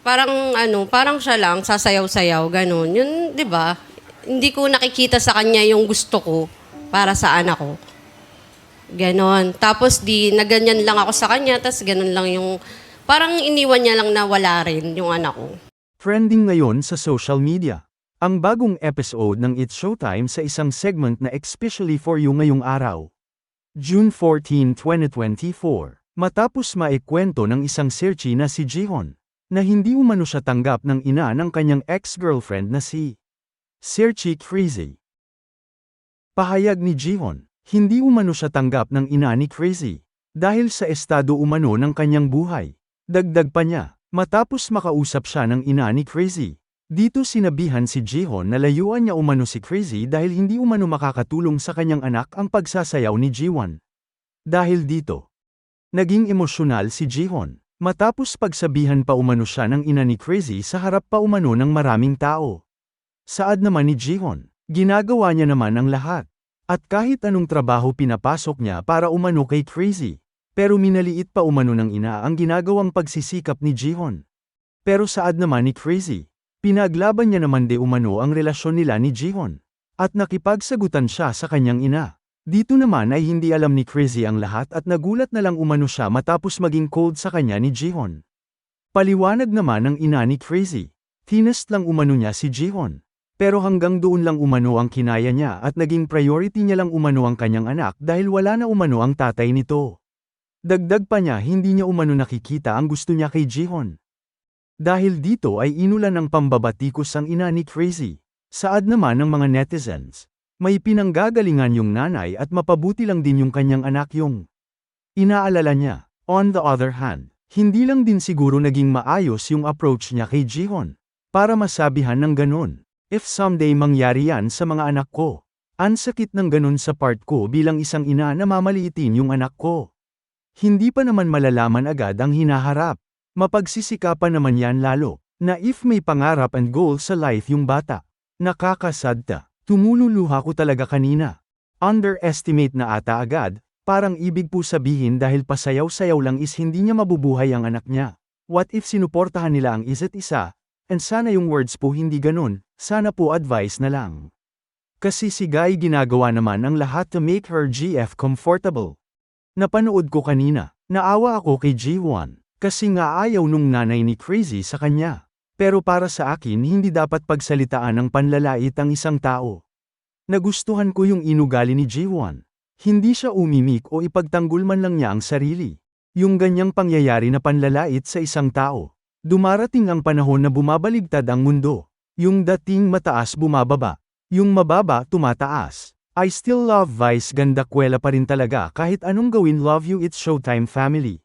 parang ano, parang siya lang, sasayaw-sayaw, ganun. Yun, di ba? Hindi ko nakikita sa kanya yung gusto ko para sa anak ko. Ganon. Tapos di, naganyan lang ako sa kanya, tapos ganon lang yung, parang iniwan niya lang na wala rin yung anak ko. Trending ngayon sa social media. Ang bagong episode ng It's Showtime sa isang segment na especially for you ngayong araw. June 14, 2024. Matapos maikwento ng isang searchy na si Jihon, na hindi umano siya tanggap ng ina ng kanyang ex-girlfriend na si Searchy Crazy. Pahayag ni Jihon, hindi umano siya tanggap ng ina ni Crazy, dahil sa estado umano ng kanyang buhay. Dagdag pa niya, matapos makausap siya ng ina ni Crazy, dito sinabihan si Jihon na layuan niya umano si Crazy dahil hindi umano makakatulong sa kanyang anak ang pagsasayaw ni Jiwon. Dahil dito, naging emosyonal si Jihon, matapos pagsabihan pa umano siya ng ina ni Crazy sa harap pa umano ng maraming tao. Saad naman ni Jihon, ginagawa niya naman ang lahat. At kahit anong trabaho pinapasok niya para umano kay Crazy, pero minaliit pa umano ng ina ang ginagawang pagsisikap ni Jihon. Pero saad naman ni Crazy, pinaglaban niya naman de umano ang relasyon nila ni Jihon. At nakipagsagutan siya sa kanyang ina. Dito naman ay hindi alam ni Crazy ang lahat at nagulat na lang umano siya matapos maging cold sa kanya ni Jihon. Paliwanag naman ng ina ni Crazy. Tinest lang umano niya si Jihon. Pero hanggang doon lang umano ang kinaya niya at naging priority niya lang umano ang kanyang anak dahil wala na umano ang tatay nito. Dagdag pa niya hindi niya umano nakikita ang gusto niya kay Jihon. Dahil dito ay inulan ng pambabatikos ang ina ni Crazy. Saad naman ng mga netizens. May pinanggagalingan yung nanay at mapabuti lang din yung kanyang anak yung inaalala niya. On the other hand, hindi lang din siguro naging maayos yung approach niya kay Jihon. Para masabihan ng ganun. If someday mangyari yan sa mga anak ko, ang sakit ng ganun sa part ko bilang isang ina na mamaliitin yung anak ko. Hindi pa naman malalaman agad ang hinaharap. Mapagsisikapan naman yan lalo, na if may pangarap and goal sa life yung bata. Nakakasadta, tumululuha ko talaga kanina. Underestimate na ata agad, parang ibig po sabihin dahil pasayaw-sayaw lang is hindi niya mabubuhay ang anak niya. What if sinuportahan nila ang isa't isa, And sana yung words po hindi ganun, sana po advice na lang. Kasi si Guy ginagawa naman ang lahat to make her GF comfortable. Napanood ko kanina, naawa ako kay G1, kasi nga ayaw nung nanay ni Crazy sa kanya. Pero para sa akin hindi dapat pagsalitaan ng panlalait ang isang tao. Nagustuhan ko yung inugali ni G1. Hindi siya umimik o ipagtanggol man lang niya ang sarili. Yung ganyang pangyayari na panlalait sa isang tao. Dumarating ang panahon na bumabaligtad ang mundo. Yung dating mataas bumababa. Yung mababa tumataas. I still love Vice ganda kwela pa rin talaga kahit anong gawin love you it's showtime family.